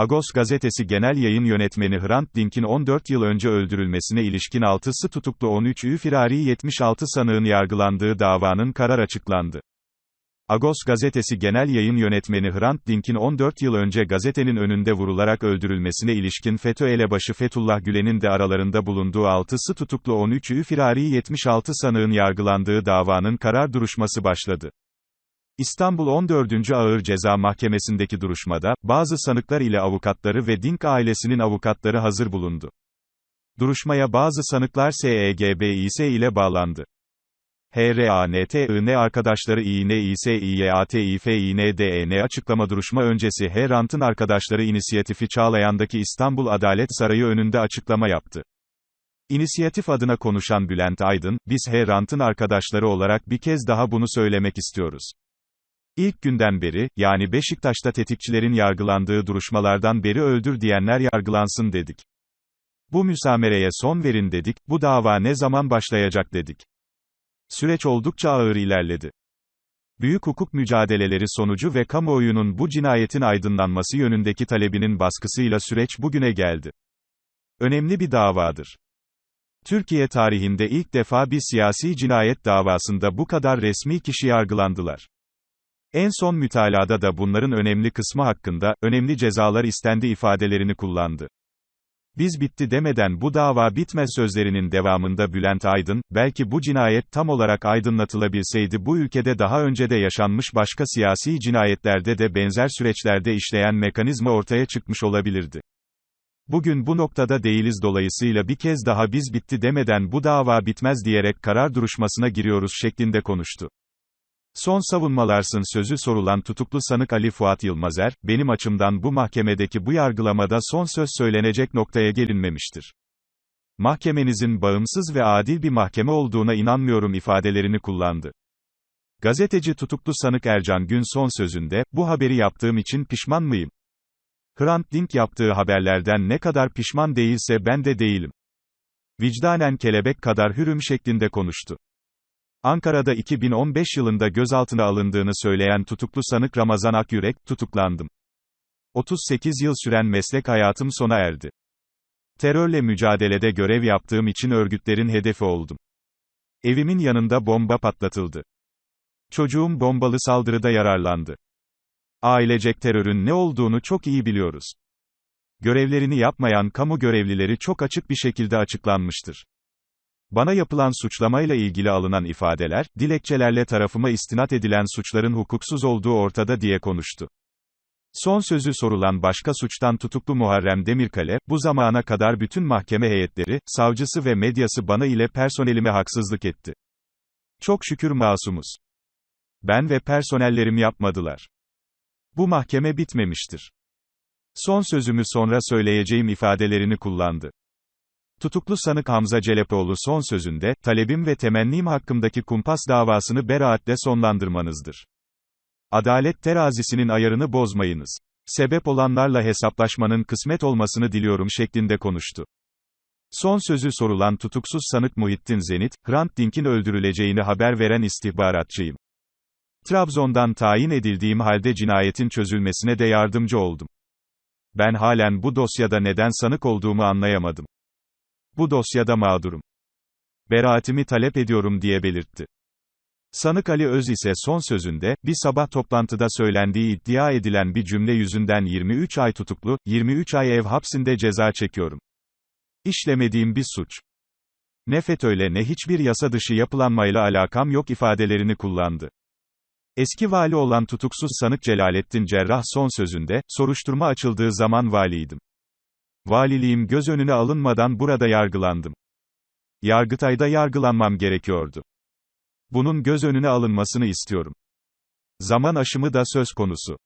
Agos gazetesi genel yayın yönetmeni Hrant Dink'in 14 yıl önce öldürülmesine ilişkin 6'sı tutuklu 13 ü firari 76 sanığın yargılandığı davanın karar açıklandı. Agos gazetesi genel yayın yönetmeni Hrant Dink'in 14 yıl önce gazetenin önünde vurularak öldürülmesine ilişkin FETÖ elebaşı Fethullah Gülen'in de aralarında bulunduğu 6'sı tutuklu 13 ü firari 76 sanığın yargılandığı davanın karar duruşması başladı. İstanbul 14. Ağır Ceza Mahkemesi'ndeki duruşmada, bazı sanıklar ile avukatları ve Dink ailesinin avukatları hazır bulundu. Duruşmaya bazı sanıklar SEGBİS ile bağlandı. HRANTIN arkadaşları İNİSİYATİFİNDEN açıklama duruşma öncesi Hrant'ın arkadaşları inisiyatifi Çağlayan'daki İstanbul Adalet Sarayı önünde açıklama yaptı. İnisiyatif adına konuşan Bülent Aydın, biz Hrant'ın arkadaşları olarak bir kez daha bunu söylemek istiyoruz. İlk günden beri, yani Beşiktaş'ta tetikçilerin yargılandığı duruşmalardan beri öldür diyenler yargılansın dedik. Bu müsamereye son verin dedik, bu dava ne zaman başlayacak dedik. Süreç oldukça ağır ilerledi. Büyük hukuk mücadeleleri sonucu ve kamuoyunun bu cinayetin aydınlanması yönündeki talebinin baskısıyla süreç bugüne geldi. Önemli bir davadır. Türkiye tarihinde ilk defa bir siyasi cinayet davasında bu kadar resmi kişi yargılandılar. En son mütalada da bunların önemli kısmı hakkında, önemli cezalar istendi ifadelerini kullandı. Biz bitti demeden bu dava bitmez sözlerinin devamında Bülent Aydın, belki bu cinayet tam olarak aydınlatılabilseydi bu ülkede daha önce de yaşanmış başka siyasi cinayetlerde de benzer süreçlerde işleyen mekanizma ortaya çıkmış olabilirdi. Bugün bu noktada değiliz dolayısıyla bir kez daha biz bitti demeden bu dava bitmez diyerek karar duruşmasına giriyoruz şeklinde konuştu. Son savunmalarsın sözü sorulan tutuklu sanık Ali Fuat Yılmazer, benim açımdan bu mahkemedeki bu yargılamada son söz söylenecek noktaya gelinmemiştir. Mahkemenizin bağımsız ve adil bir mahkeme olduğuna inanmıyorum ifadelerini kullandı. Gazeteci tutuklu sanık Ercan Gün son sözünde, bu haberi yaptığım için pişman mıyım? Hrant Dink yaptığı haberlerden ne kadar pişman değilse ben de değilim. Vicdanen kelebek kadar hürüm şeklinde konuştu. Ankara'da 2015 yılında gözaltına alındığını söyleyen tutuklu sanık Ramazan Akyürek, tutuklandım. 38 yıl süren meslek hayatım sona erdi. Terörle mücadelede görev yaptığım için örgütlerin hedefi oldum. Evimin yanında bomba patlatıldı. Çocuğum bombalı saldırıda yararlandı. Ailecek terörün ne olduğunu çok iyi biliyoruz. Görevlerini yapmayan kamu görevlileri çok açık bir şekilde açıklanmıştır. Bana yapılan suçlamayla ilgili alınan ifadeler, dilekçelerle tarafıma istinat edilen suçların hukuksuz olduğu ortada diye konuştu. Son sözü sorulan başka suçtan tutuklu Muharrem Demirkale, bu zamana kadar bütün mahkeme heyetleri, savcısı ve medyası bana ile personelime haksızlık etti. Çok şükür masumuz. Ben ve personellerim yapmadılar. Bu mahkeme bitmemiştir. Son sözümü sonra söyleyeceğim ifadelerini kullandı. Tutuklu sanık Hamza Celepoğlu son sözünde, talebim ve temennim hakkımdaki kumpas davasını beraatle sonlandırmanızdır. Adalet terazisinin ayarını bozmayınız. Sebep olanlarla hesaplaşmanın kısmet olmasını diliyorum şeklinde konuştu. Son sözü sorulan tutuksuz sanık Muhittin Zenit, Hrant Dink'in öldürüleceğini haber veren istihbaratçıyım. Trabzon'dan tayin edildiğim halde cinayetin çözülmesine de yardımcı oldum. Ben halen bu dosyada neden sanık olduğumu anlayamadım. Bu dosyada mağdurum. Beraatimi talep ediyorum diye belirtti. Sanık Ali Öz ise son sözünde, bir sabah toplantıda söylendiği iddia edilen bir cümle yüzünden 23 ay tutuklu, 23 ay ev hapsinde ceza çekiyorum. İşlemediğim bir suç. Ne FETÖ'yle ne hiçbir yasa dışı yapılanmayla alakam yok ifadelerini kullandı. Eski vali olan tutuksuz sanık Celalettin Cerrah son sözünde, soruşturma açıldığı zaman valiydim. Valiliğim göz önüne alınmadan burada yargılandım. Yargıtay'da yargılanmam gerekiyordu. Bunun göz önüne alınmasını istiyorum. Zaman aşımı da söz konusu.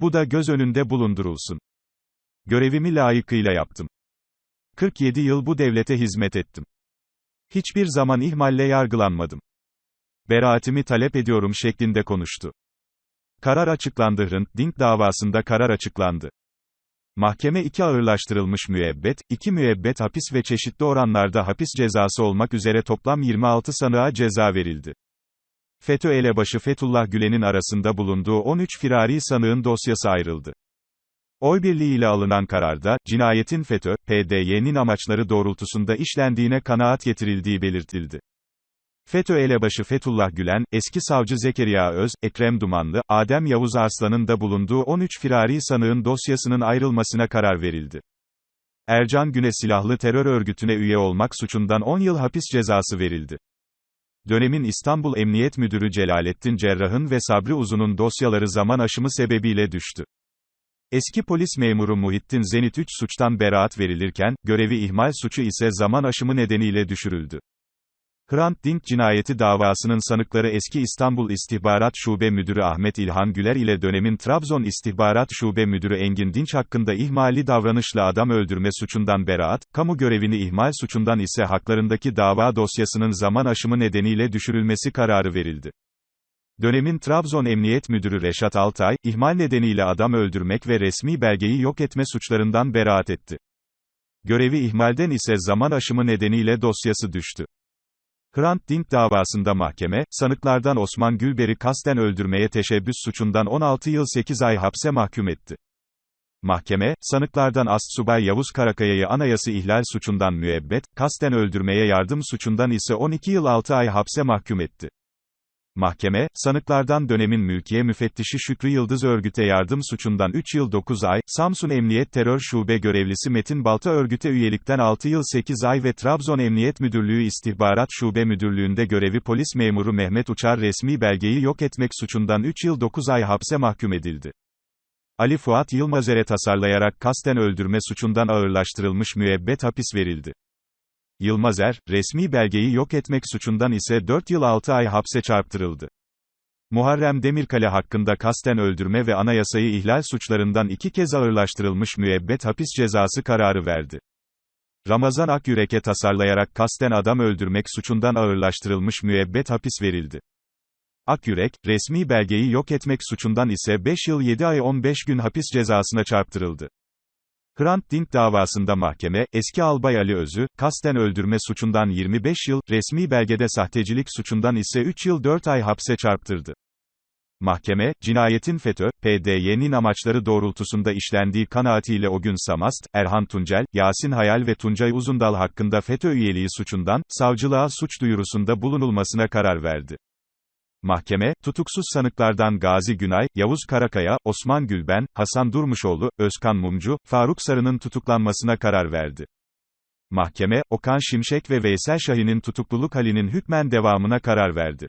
Bu da göz önünde bulundurulsun. Görevimi layıkıyla yaptım. 47 yıl bu devlete hizmet ettim. Hiçbir zaman ihmalle yargılanmadım. Beraatimi talep ediyorum şeklinde konuştu. Karar açıklandı Hrant Dink davasında karar açıklandı. Mahkeme iki ağırlaştırılmış müebbet, iki müebbet hapis ve çeşitli oranlarda hapis cezası olmak üzere toplam 26 sanığa ceza verildi. FETÖ elebaşı Fethullah Gülen'in arasında bulunduğu 13 firari sanığın dosyası ayrıldı. Oy birliğiyle alınan kararda, cinayetin FETÖ, PDY'nin amaçları doğrultusunda işlendiğine kanaat getirildiği belirtildi. FETÖ elebaşı Fethullah Gülen, eski savcı Zekeriya Öz, Ekrem Dumanlı, Adem Yavuz Arslan'ın da bulunduğu 13 firari sanığın dosyasının ayrılmasına karar verildi. Ercan Gün'e silahlı terör örgütüne üye olmak suçundan 10 yıl hapis cezası verildi. Dönemin İstanbul Emniyet Müdürü Celalettin Cerrah'ın ve Sabri Uzun'un dosyaları zaman aşımı sebebiyle düştü. Eski polis memuru Muhittin Zenit 3 suçtan beraat verilirken, görevi ihmal suçu ise zaman aşımı nedeniyle düşürüldü. Hrant Dink cinayeti davasının sanıkları eski İstanbul İstihbarat Şube Müdürü Ahmet İlhan Güler ile dönemin Trabzon İstihbarat Şube Müdürü Engin Dinç hakkında ihmali davranışla adam öldürme suçundan beraat, kamu görevini ihmal suçundan ise haklarındaki dava dosyasının zaman aşımı nedeniyle düşürülmesi kararı verildi. Dönemin Trabzon Emniyet Müdürü Reşat Altay, ihmal nedeniyle adam öldürmek ve resmi belgeyi yok etme suçlarından beraat etti. Görevi ihmalden ise zaman aşımı nedeniyle dosyası düştü. Hrant Dink davasında mahkeme, sanıklardan Osman Gülber'i kasten öldürmeye teşebbüs suçundan 16 yıl 8 ay hapse mahkum etti. Mahkeme, sanıklardan Astsubay Yavuz Karakaya'yı anayası ihlal suçundan müebbet, kasten öldürmeye yardım suçundan ise 12 yıl 6 ay hapse mahkum etti. Mahkeme, sanıklardan dönemin mülkiye müfettişi Şükrü Yıldız örgüte yardım suçundan 3 yıl 9 ay, Samsun Emniyet Terör Şube görevlisi Metin Balta örgüte üyelikten 6 yıl 8 ay ve Trabzon Emniyet Müdürlüğü İstihbarat Şube Müdürlüğünde görevi polis memuru Mehmet Uçar resmi belgeyi yok etmek suçundan 3 yıl 9 ay hapse mahkum edildi. Ali Fuat Yılmazer'e tasarlayarak kasten öldürme suçundan ağırlaştırılmış müebbet hapis verildi. Yılmazer, resmi belgeyi yok etmek suçundan ise 4 yıl 6 ay hapse çarptırıldı. Muharrem Demirkale hakkında kasten öldürme ve anayasayı ihlal suçlarından iki kez ağırlaştırılmış müebbet hapis cezası kararı verdi. Ramazan Akyürek'e tasarlayarak kasten adam öldürmek suçundan ağırlaştırılmış müebbet hapis verildi. Akyürek, resmi belgeyi yok etmek suçundan ise 5 yıl 7 ay 15 gün hapis cezasına çarptırıldı. Hrant Dink davasında mahkeme, eski albay Ali Öz'ü, kasten öldürme suçundan 25 yıl, resmi belgede sahtecilik suçundan ise 3 yıl 4 ay hapse çarptırdı. Mahkeme, cinayetin FETÖ, PDY'nin amaçları doğrultusunda işlendiği kanaatiyle o gün Samast, Erhan Tuncel, Yasin Hayal ve Tuncay Uzundal hakkında FETÖ üyeliği suçundan, savcılığa suç duyurusunda bulunulmasına karar verdi. Mahkeme, tutuksuz sanıklardan Gazi Günay, Yavuz Karakaya, Osman Gülben, Hasan Durmuşoğlu, Özkan Mumcu, Faruk Sarı'nın tutuklanmasına karar verdi. Mahkeme, Okan Şimşek ve Veysel Şahin'in tutukluluk halinin hükmen devamına karar verdi.